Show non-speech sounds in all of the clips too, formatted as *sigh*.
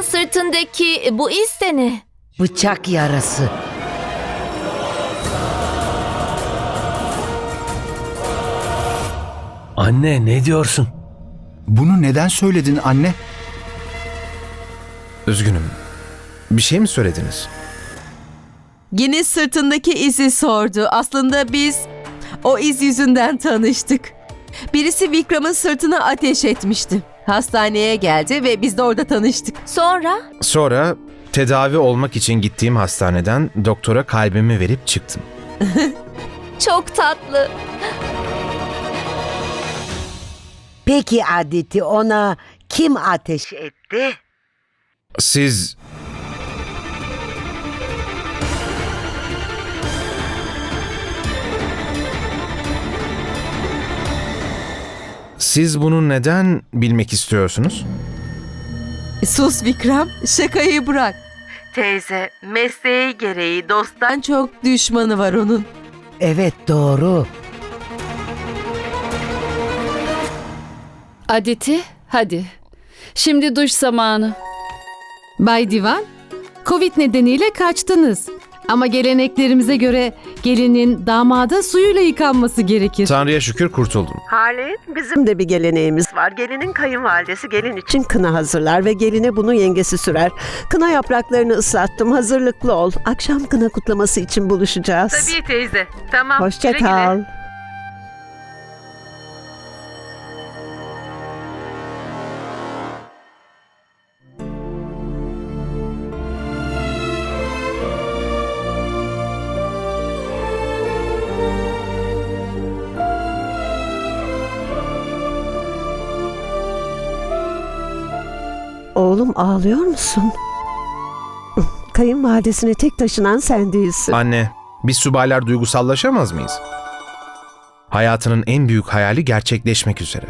Vikram'ın sırtındaki bu iz de ne? Bıçak yarası. Anne ne diyorsun? Bunu neden söyledin anne? Üzgünüm. Bir şey mi söylediniz? Yine sırtındaki izi sordu. Aslında biz o iz yüzünden tanıştık. Birisi Vikram'ın sırtına ateş etmişti. Hastaneye geldi ve biz de orada tanıştık. Sonra Sonra tedavi olmak için gittiğim hastaneden doktora kalbimi verip çıktım. *laughs* çok tatlı. Peki Aditi ona kim ateş etti? Siz Siz bunu neden bilmek istiyorsunuz? Sus Vikram, şakayı bırak. Teyze, mesleği gereği dosttan çok düşmanı var onun. Evet doğru. Aditi, hadi. Şimdi duş zamanı. Bay Divan, Covid nedeniyle kaçtınız. Ama geleneklerimize göre gelinin damada suyuyla yıkanması gerekir. Tanrı'ya şükür kurtuldum. Hale bizim de bir geleneğimiz var. Gelinin kayınvalidesi gelin için kına hazırlar ve geline bunu yengesi sürer. Kına yapraklarını ıslattım. Hazırlıklı ol. Akşam kına kutlaması için buluşacağız. teyze. Tamam. Hoşça kal. Oğlum ağlıyor musun? *laughs* Kayınvalidesine tek taşınan sen değilsin. Anne, biz subaylar duygusallaşamaz mıyız? Hayatının en büyük hayali gerçekleşmek üzere.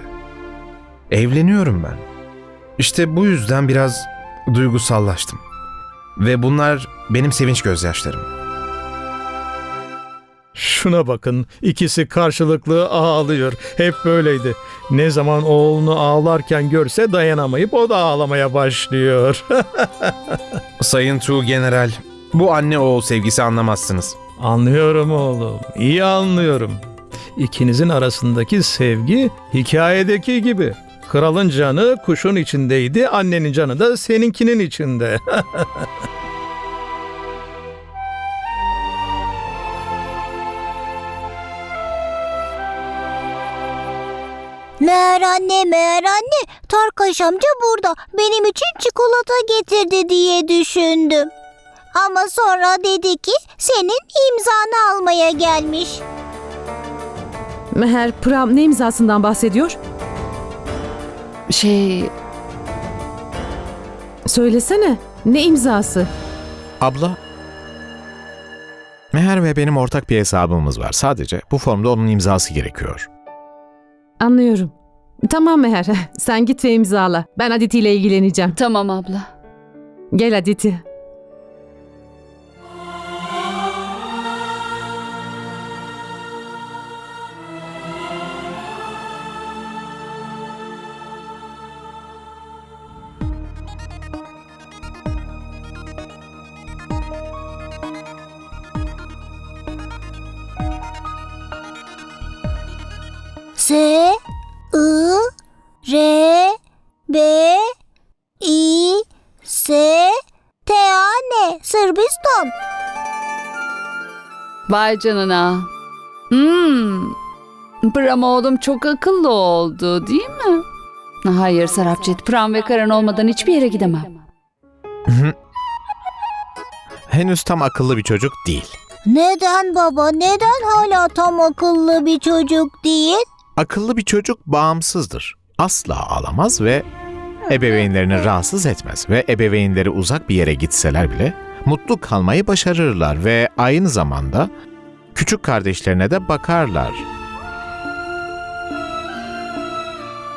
Evleniyorum ben. İşte bu yüzden biraz duygusallaştım. Ve bunlar benim sevinç gözyaşlarım. Şuna bakın ikisi karşılıklı ağlıyor. Hep böyleydi. Ne zaman oğlunu ağlarken görse dayanamayıp o da ağlamaya başlıyor. *laughs* Sayın Tu General, bu anne oğul sevgisi anlamazsınız. anlıyorum oğlum. iyi anlıyorum. İkinizin arasındaki sevgi hikayedeki gibi. Kralın canı kuşun içindeydi, annenin canı da seninkinin içinde. *laughs* Meğer anne meğer anne Tarkaş amca burada benim için çikolata getirdi diye düşündüm. Ama sonra dedi ki senin imzanı almaya gelmiş. Meher Pram ne imzasından bahsediyor? Şey, Söylesene. Ne imzası? Abla, Meher ve benim ortak bir hesabımız var. Sadece bu formda onun imzası gerekiyor. Anlıyorum. Tamam Meher. *laughs* Sen git ve imzala. Ben Aditi ile ilgileneceğim. tamam abla. Gel Aditi. S B I S T A N Sırbistan. Vay canına. Hmm. Pram oğlum çok akıllı oldu değil mi? Hayır Sarapcet, Pram ve Karan olmadan hiçbir yere gidemem. *laughs* Henüz tam akıllı bir çocuk değil. Neden baba? Neden hala tam akıllı bir çocuk değil? Akıllı bir çocuk bağımsızdır. Asla ağlamaz ve *laughs* ebeveynlerini rahatsız etmez ve ebeveynleri uzak bir yere gitseler bile mutlu kalmayı başarırlar ve aynı zamanda küçük kardeşlerine de bakarlar.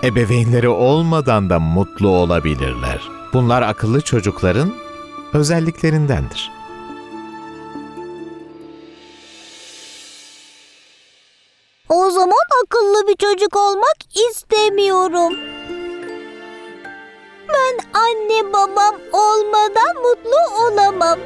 Ebeveynleri olmadan da mutlu olabilirler. Bunlar akıllı çocukların özelliklerindendir. O zaman akıllı bir çocuk olmak istemiyorum. Ben anne babam olmadan mutlu olamam.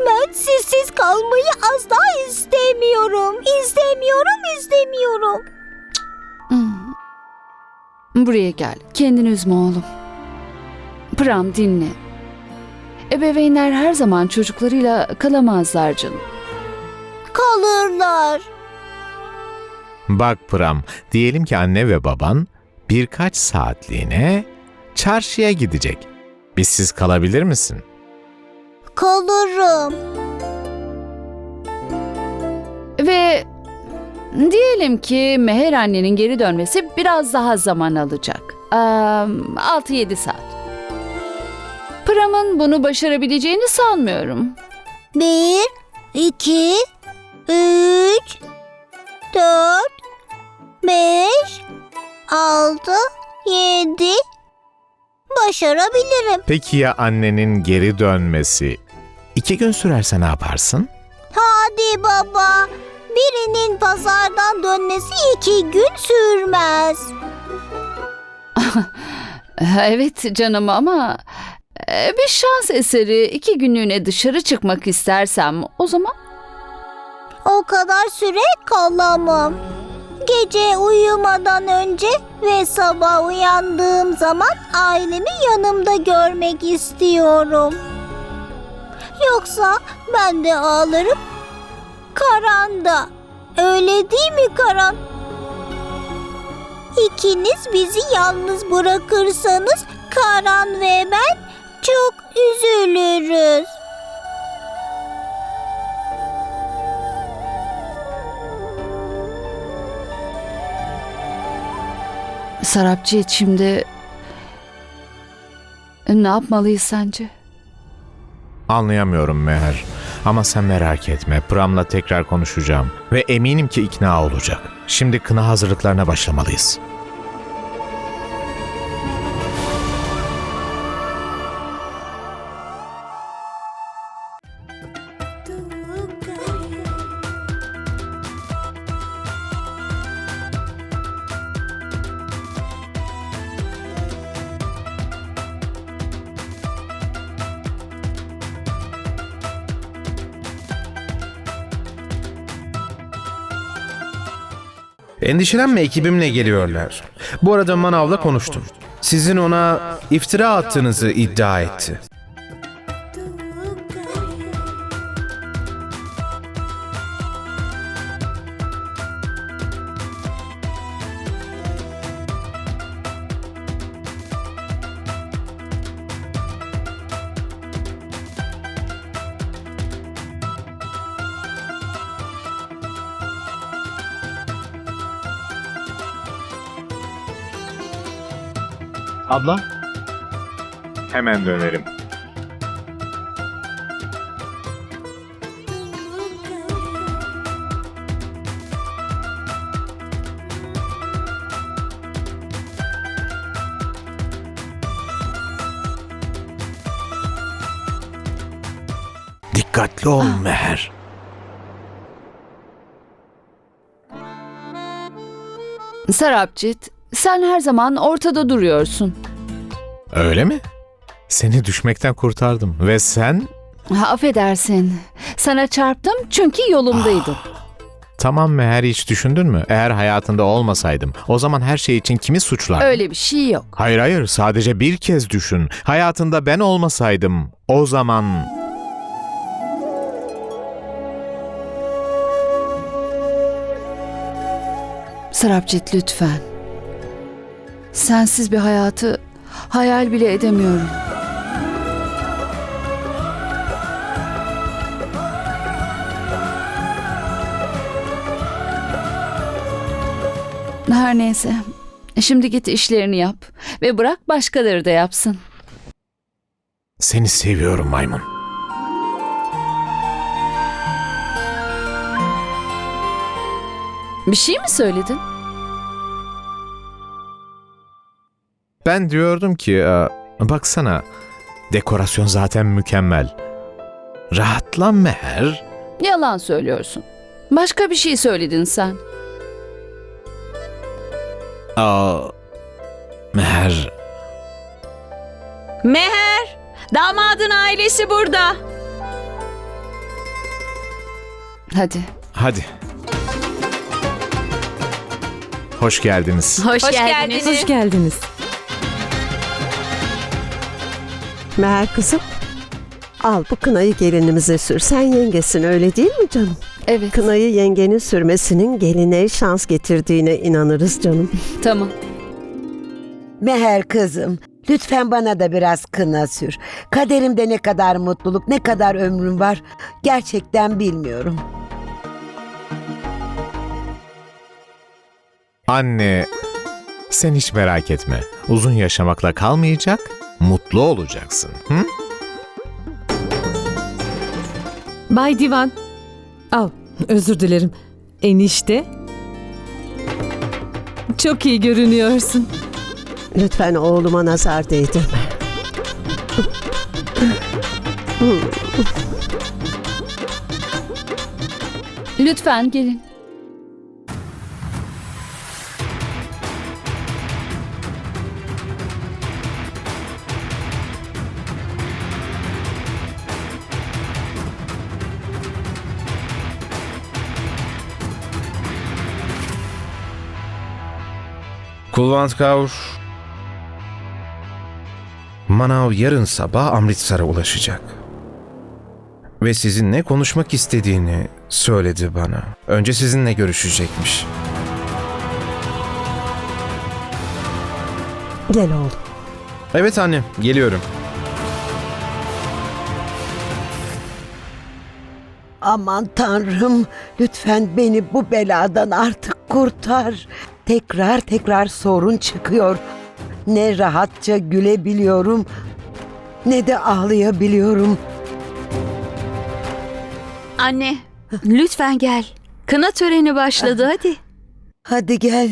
Ben sizsiz kalmayı asla istemiyorum. İstemiyorum, istemiyorum. Hmm. Buraya gel. Kendini üzme oğlum. Pram dinle. Ebeveynler her zaman çocuklarıyla kalamazlar canım. Kalırlar. Bak Pram, diyelim ki anne ve baban birkaç saatliğine çarşıya gidecek. Bizsiz kalabilir misin? Kalırım. Ve diyelim ki Meher annenin geri dönmesi biraz daha zaman alacak. Eee, 6-7 saat. Pram'ın bunu başarabileceğini sanmıyorum. Bir, iki, üç, dört, beş, altı, yedi. Başarabilirim. Peki ya annenin geri dönmesi iki gün sürerse ne yaparsın? Hadi baba. Birinin pazardan dönmesi iki gün sürmez. *laughs* Evet canım ama e, bir şans eseri iki günlüğüne dışarı çıkmak istersem o zaman O kadar süre kalamam. Gece uyumadan önce ve sabah uyandığım zaman ailemi yanımda görmek istiyorum. Yoksa ben de ağlarım. Karan da. Öyle değil mi Karan? İkiniz bizi yalnız bırakırsanız Karan ve ben çok üzülürüz. Sarapçı şimdi ne yapmalıyız sence? Anlayamıyorum Meher. Ama sen merak etme. Pram'la tekrar konuşacağım. Ve eminim ki ikna olacak. Şimdi kına hazırlıklarına başlamalıyız. Endişelenme ekibimle geliyorlar. Bu arada Manav'la konuştum. Sizin ona iftira attığınızı iddia etti. Abla? Hemen dönerim. Dikkatli ol Meher. Sarapcit, sen her zaman ortada duruyorsun. Öyle mi? Seni düşmekten kurtardım ve sen Ha, affedersin. Sana çarptım çünkü yolumdaydın. Tamam Meher hiç düşündün mü? Eğer hayatında olmasaydım o zaman her şey için kimi suçlardın? Öyle bir şey yok. Hayır hayır sadece bir kez düşün. Hayatında ben olmasaydım o zaman... Sarapcit lütfen. Sensiz bir hayatı hayal bile edemiyorum. Her neyse. Şimdi git işlerini yap ve bırak başkaları da yapsın. Seni seviyorum maymun. Bir şey mi söyledin? Ben diyordum ki baksana dekorasyon zaten mükemmel. Rahatlan Meher. Yalan söylüyorsun. Başka bir şey söyledin sen. Aa, Meher, Meher, damadın ailesi burada. Hadi. hadi. Hoş geldiniz. Hoş, Hoş geldiniz. Meher kızım. Al bu kınayı gelinimize sür. Sen yengesin öyle değil mi canım? Evet, Kınayı yengenin sürmesinin geline şans getirdiğine inanırız canım. *laughs* tamam. Meher kızım, lütfen bana da biraz kına sür. Kaderimde ne kadar mutluluk, ne kadar ömrüm var gerçekten bilmiyorum. Anne, sen hiç merak etme. Uzun yaşamakla kalmayacak, mutlu olacaksın. Hı? Bay Divan. Al, özür dilerim. Enişte. Çok iyi görünüyorsun. Lütfen oğluma nazar değdirme. Lütfen gelin. Kulvant Kaur. Manav yarın sabah Amritsar'a ulaşacak. Ve sizinle konuşmak istediğini söyledi bana. Önce sizinle görüşecekmiş. Gel oğlum. Evet anne, geliyorum. Aman tanrım, lütfen beni bu beladan artık kurtar. Tekrar tekrar sorun çıkıyor. Ne rahatça gülebiliyorum, ne de ağlayabiliyorum. Anne, lütfen gel. Kına töreni başladı hadi. Hadi gel.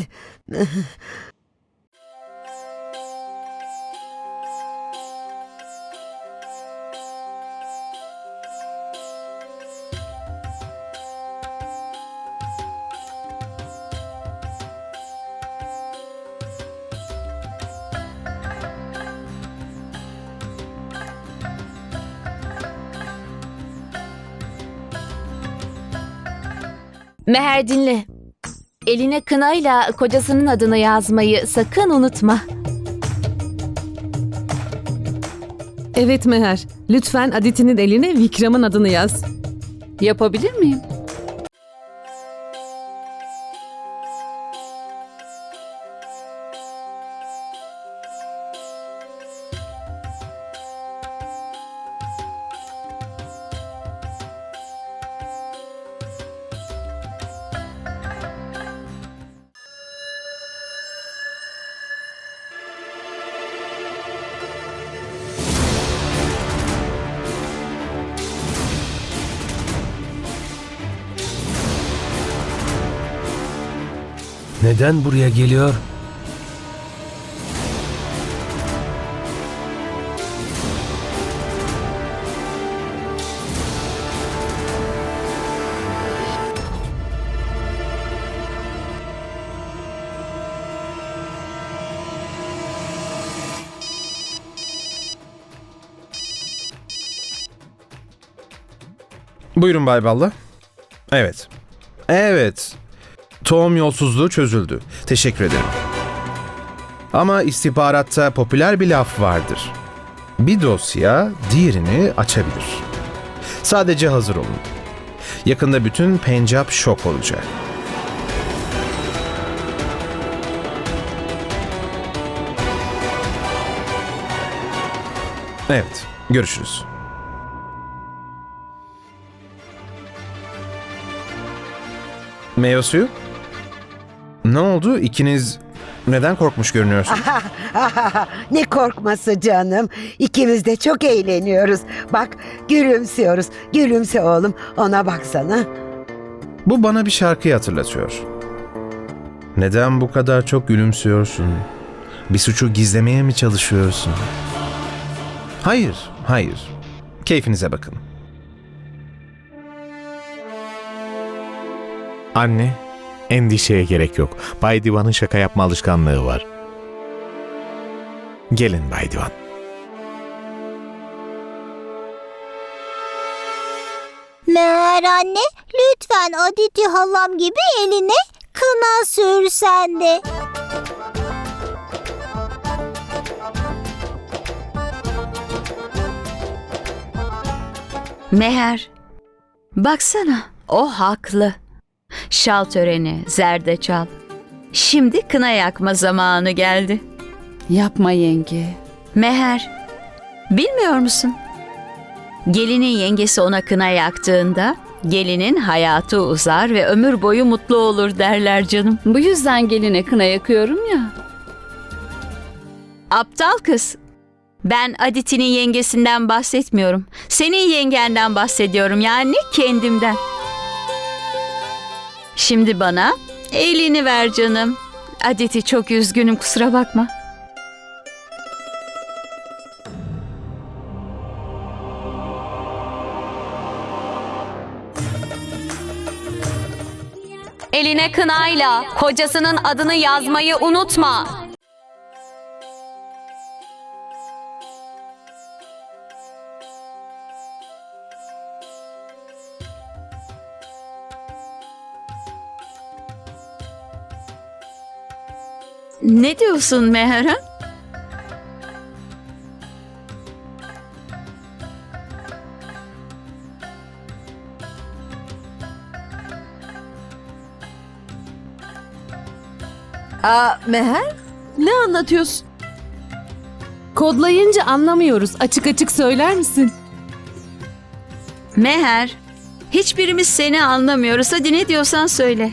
Meher dinle. Eline kınayla kocasının adını yazmayı sakın unutma. Evet Meher, lütfen Aditi'nin eline Vikram'ın adını yaz. Yapabilir miyim? Neden buraya geliyor? Buyurun Bay Balla. Evet. Evet. Tohum yolsuzluğu çözüldü. Teşekkür ederim. Ama istihbaratta popüler bir laf vardır. Bir dosya diğerini açabilir. Sadece hazır olun. Yakında bütün Pencap şok olacak. Evet, görüşürüz. Meyve suyu? Ne oldu? İkiniz neden korkmuş görünüyorsunuz? *laughs* ne korkması canım. İkimiz de çok eğleniyoruz. Bak gülümsüyoruz. Gülümse oğlum. Ona baksana. Bu bana bir şarkıyı hatırlatıyor. Neden bu kadar çok gülümsüyorsun? Bir suçu gizlemeye mi çalışıyorsun? Hayır, hayır. Keyfinize bakın. Anne, Endişeye gerek yok. Bay Divan'ın şaka yapma alışkanlığı var. Gelin Bay Divan. Meğer anne lütfen Aditi halam gibi eline kına sürsen de. Meher, baksana o haklı. Şal töreni, zerdeçal. Şimdi kına yakma zamanı geldi. Yapma yenge. Meher, bilmiyor musun? Gelinin yengesi ona kına yaktığında gelinin hayatı uzar ve ömür boyu mutlu olur derler canım. Bu yüzden geline kına yakıyorum ya. Aptal kız. Ben Aditi'nin yengesinden bahsetmiyorum. Senin yengenden bahsediyorum yani kendimden. Şimdi bana elini ver canım. Aditi çok üzgünüm kusura bakma. Eline kınayla kocasının adını yazmayı unutma. Ne diyorsun Meher? ha? Aa, Meher? Ne anlatıyorsun? Kodlayınca anlamıyoruz. Açık açık söyler misin? Meher, hiçbirimiz seni anlamıyoruz. Hadi ne diyorsan söyle.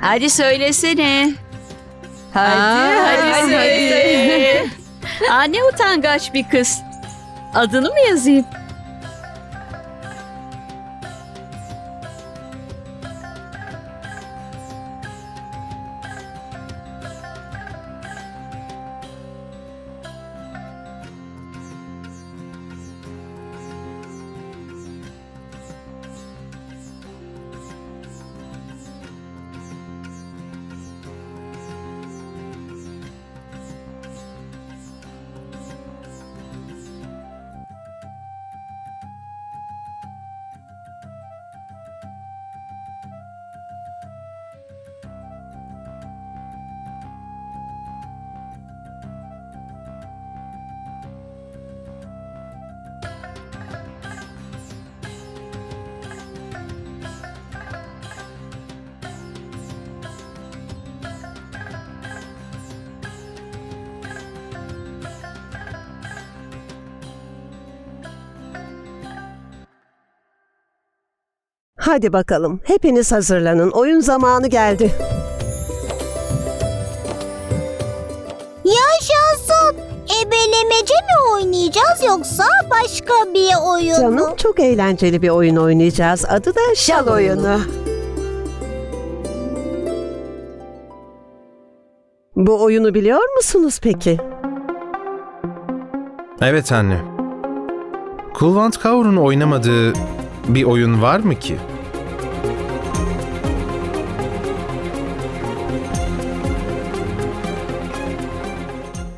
Hadi söylesene. Hadi, Aa, hadi, hadi, söyle. Aa, ne utangaç bir kız. Adını mı yazayım? Hadi bakalım. Hepiniz hazırlanın. Oyun zamanı geldi. Yaşasın. Ebelemece mi oynayacağız yoksa başka bir oyun mu? Canım çok eğlenceli bir oyun oynayacağız. Adı da şal oyunu. Bu oyunu biliyor musunuz peki? Evet anne. Kulvant Kaur'un oynamadığı bir oyun var mı ki?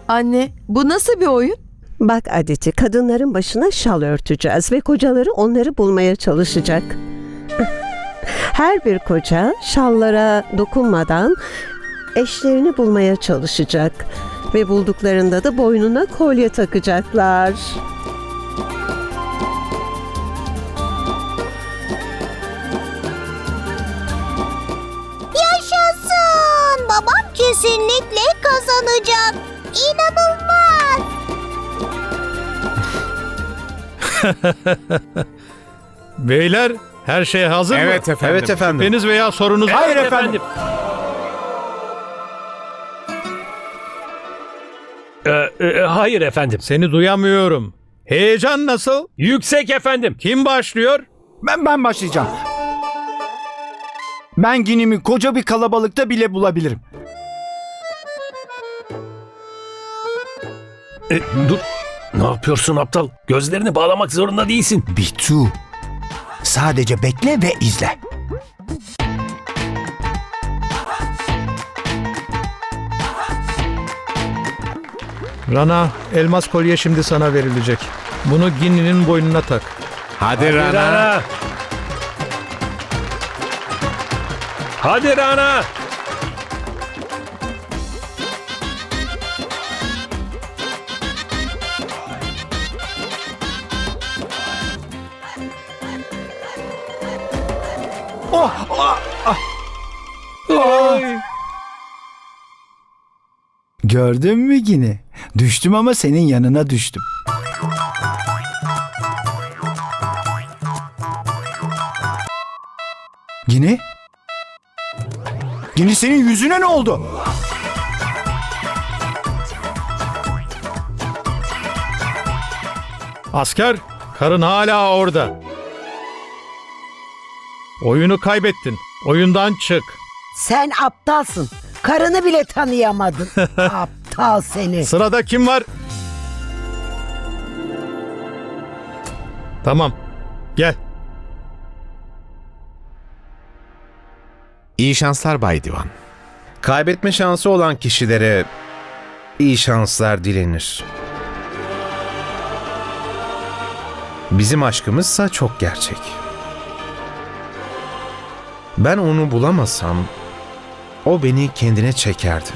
Anne, bu nasıl bir oyun? Bak Aditi, kadınların başına şal örteceğiz ve kocaları onları bulmaya çalışacak. *laughs* Her bir koca şallara dokunmadan eşlerini bulmaya çalışacak ve bulduklarında da boynuna kolye takacaklar. Yaşasın. Babam kesinlikle kazanacak. İnanılmaz. *laughs* Beyler her şey hazır mı? Evet efendim. Evet efendim. Şüpheniz veya sorunuz var Hayır mı? efendim. Ee, hayır efendim. Seni duyamıyorum. Heyecan nasıl? Yüksek efendim. Kim başlıyor? Ben ben başlayacağım. Ben Ginim'i koca bir kalabalıkta bile bulabilirim. E, dur. Ne yapıyorsun aptal? Gözlerini bağlamak zorunda değilsin. Bitu. Sadece bekle ve izle. Rana, elmas kolye şimdi sana verilecek. Bunu Ginni'nin boynuna tak. Hadi, Hadi Rana. Rana. Hadi Rana. Gördün mü yine? Düştüm ama senin yanına düştüm. Yine? Yine senin yüzüne ne oldu? Asker, karın hala orada. Oyunu kaybettin. Oyundan çık. Sen aptalsın. Karını bile tanıyamadın. *laughs* Aptal seni. Sırada kim var? Tamam. Gel. İyi şanslar Bay Divan. Kaybetme şansı olan kişilere iyi şanslar dilenir. Bizim aşkımızsa çok gerçek. Ben onu bulamasam o beni kendine çekerdi.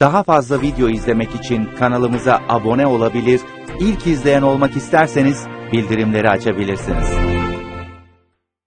Daha fazla video izlemek için kanalımıza abone olabilir, ilk izleyen olmak isterseniz bildirimleri açabilirsiniz.